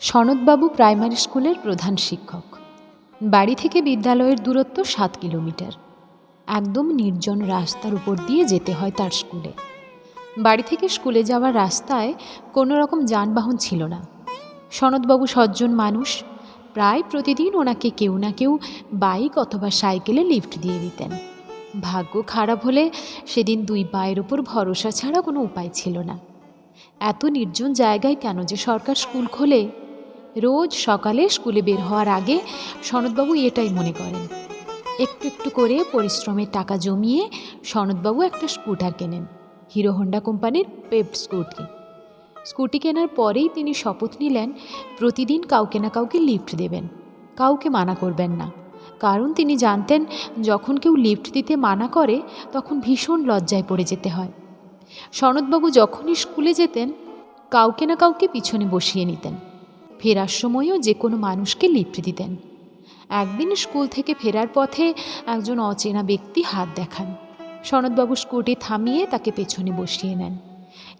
সনদবাবু primary স্কুলের প্রধান শিক্ষক। বাড়ি থেকে বিদ্যালয়ের দূরত্ব সাত কিলোমিটার। একদম নির্জন রাস্তার উপর দিয়ে যেতে হয় তার স্কুলে। বাড়ি থেকে স্কুলে যাওয়ার রাস্তায় কোনো রকম যানবাহন ছিল না। সনদবাবু সজ্জন মানুষ। প্রায় প্রতিদিন ওনাকে কেউ না কেউ বাইক অথবা সাইকেলে লিফট দিয়ে দিতেন। ভাগ্য খারাপ হলে সেদিন দুই পায়ের ওপর ভরসা ছাড়া কোনো উপায় ছিল না। এত নির্জন জায়গায় কেন যে সরকার স্কুল খোলে? রোজ সকালে স্কুলে বের হওয়ার আগে সনদবাবু এটাই মনে করেন। একটু একটু করে পরিশ্রমের টাকা জমিয়ে সনদবাবু একটা স্কুটার কেনেন, হিরো হোন্ডা কোম্পানির পেপ স্কুটি। স্কুটি কেনার পরেই তিনি শপথ নিলেন, প্রতিদিন কাউকে না কাউকে লিফট দেবেন, কাউকে মানা করবেন না। কারণ তিনি জানতেন, যখন কেউ লিফট দিতে মানা করে, তখন ভীষণ লজ্জায় পড়ে যেতে হয়। সনদবাবু যখনই স্কুলে যেতেন, কাউকে না কাউকে পিছনে বসিয়ে নিতেন। ফেরার সময়ও যে কোনো মানুষকে লিফট দিতেন একদিন স্কুল থেকে ফেরার পথে একজন অচেনা ব্যক্তি হাত দেখান। সনদবাবু স্কুটি থামিয়ে তাকে পেছনে বসিয়ে নেন।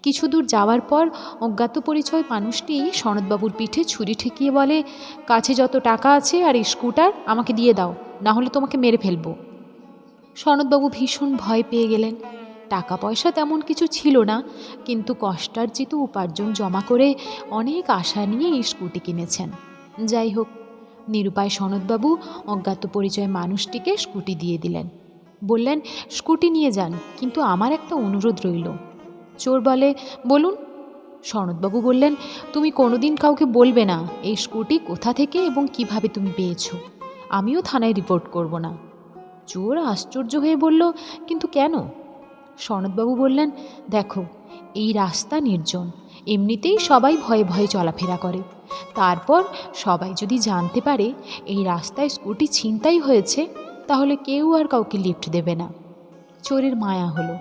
কিছু দূর যাওয়ার পর অজ্ঞাত পরিচয় মানুষটি সনদবাবুর পিঠে ছুরি ঠেকিয়ে বলে, কাছে যত টাকা আছে আর এই স্কুটার আমাকে দিয়ে দাও, না হলে তোমাকে মেরে ফেলব। সনদবাবু ভীষণ ভয় পেয়ে গেলেন। টাকা পয়সা তেমন কিছু ছিল না, কিন্তু কষ্টার্জিত উপার্জন জমা করে অনেক আশা নিয়ে এই স্কুটি কিনেছেন। যাই হোক, নিরুপায় সনদবাবু অজ্ঞাত পরিচয় মানুষটিকে স্কুটি দিয়ে দিলেন। বললেন, স্কুটি নিয়ে যান, কিন্তু আমার একটা অনুরোধ রইল। চোর বলে, বলুন। সনদবাবু বললেন, তুমি কোনোদিন কাউকে বলবে না, এই স্কুটি কোথা থেকে এবং কীভাবে তুমি পেয়েছ? আমিও থানায় রিপোর্ট করব না। চোর আশ্চর্য হয়ে বলল, কিন্তু কেন? সনদবাবু বললেন, দেখো, এই রাস্তা নির্জন। এমনিতেই সবাই ভয়ে ভয়ে চলাফেরা করে। তারপর সবাই যদি জানতে পারে এই রাস্তায় স্কুটি ছিনতাই হয়েছে, তাহলে কেউ আর কাউকে লিফট দেবে না। চোরের মায়া হলো।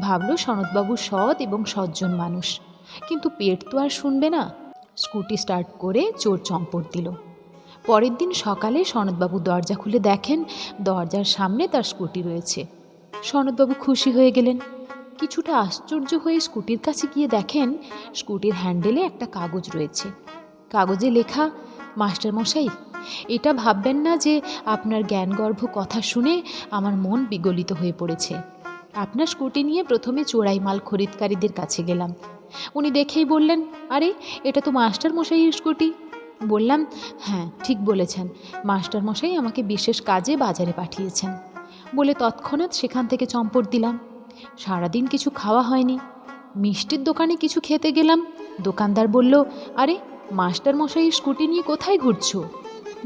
ভাবলো সনদবাবু সৎ এবং সজ্জন মানুষ। কিন্তু পেট তো আর শুনবে না। স্কুটি স্টার্ট করে চোর চম্পট দিল। পরের দিন সকালে সনদবাবু দরজা খুলে দেখেন দরজার সামনে তার স্কুটি রয়েছে। সনদবাবু খুশি হয়ে গেলেন। কিছুটা আশ্চর্য হয়ে স্কুটির কাছে গিয়ে দেখেন স্কুটির হ্যান্ডেলে একটা কাগজ রয়েছে। কাগজে লেখা মাস্টারমশাই এটা ভাববেন না যে আপনার জ্ঞানগর্ভ কথা শুনে আমার মন বিগলিত হয়ে পড়েছে। আপনার স্কুটি নিয়ে প্রথমে চোরাই মাল খরিদকারীদের কাছে গেলাম। উনি দেখেই বললেন, আরে, এটা তো মাস্টার স্কুটি। বললাম হ্যাঁ ঠিক বলেছেন। মাস্টার মশাই আমাকে বিশেষ কাজে বাজারে পাঠিয়েছেন। বলে তৎক্ষণাৎ সেখান থেকে চম্পট দিলাম। সারাদিন কিছু খাওয়া হয়নি। মিষ্টির দোকানে কিছু খেতে গেলাম। দোকানদার বলল, আরে মাস্টার মশাইয়ের স্কুটি নিয়ে কোথায় ঘুরছো?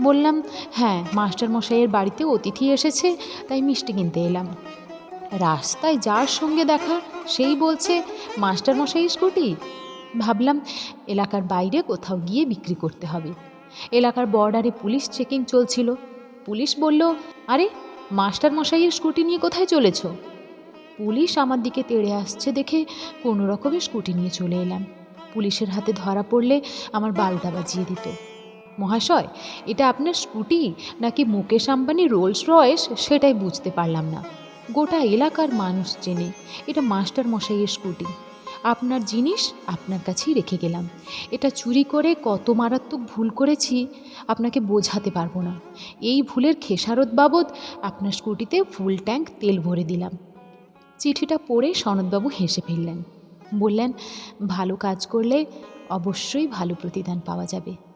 বললাম হ্যাঁ মাস্টার মশাইয়ের বাড়িতে অতিথি এসেছে, তাই মিষ্টি কিনতে এলাম। রাস্তায় যার সঙ্গে দেখা, সেই বলছে মাস্টার মশাইয়ের স্কুটি? ভাবলাম, এলাকার বাইরে কোথাও গিয়ে বিক্রি করতে হবে। এলাকার বর্ডারে পুলিশ চেকিং চলছিল। পুলিশ বলল, আরে মাস্টার মশাইয়ের স্কুটি নিয়ে কোথায় চলেছ? পুলিশ আমার দিকে তেড়ে আসছে দেখে কোনো রকমের স্কুটি নিয়ে চলে এলাম। পুলিশের হাতে ধরা পড়লে আমার বালটা বাজিয়ে দিত। মহাশয়, এটা আপনার স্কুটি নাকি মুকেশ আম্বানি রোলস রয়েস? সেটাই বুঝতে পারলাম না। গোটা এলাকার মানুষ চেনে এটা মাস্টার মশাইয়ের স্কুটি। আপনার জিনিস আপনার কাছেই রেখে গেলাম। এটা চুরি করে কত মারাত্মক ভুল করেছি, আপনাকে বোঝাতে পারব না। এই ভুলের খেসারত বাবদ আপনার স্কুটিতে ফুল ট্যাঙ্ক তেল ভরে দিলাম। চিঠিটা পড়ে সনদবাবু হেসে ফেললেন। বললেন, ভালো কাজ করলে অবশ্যই ভালো প্রতিদান পাওয়া যাবে।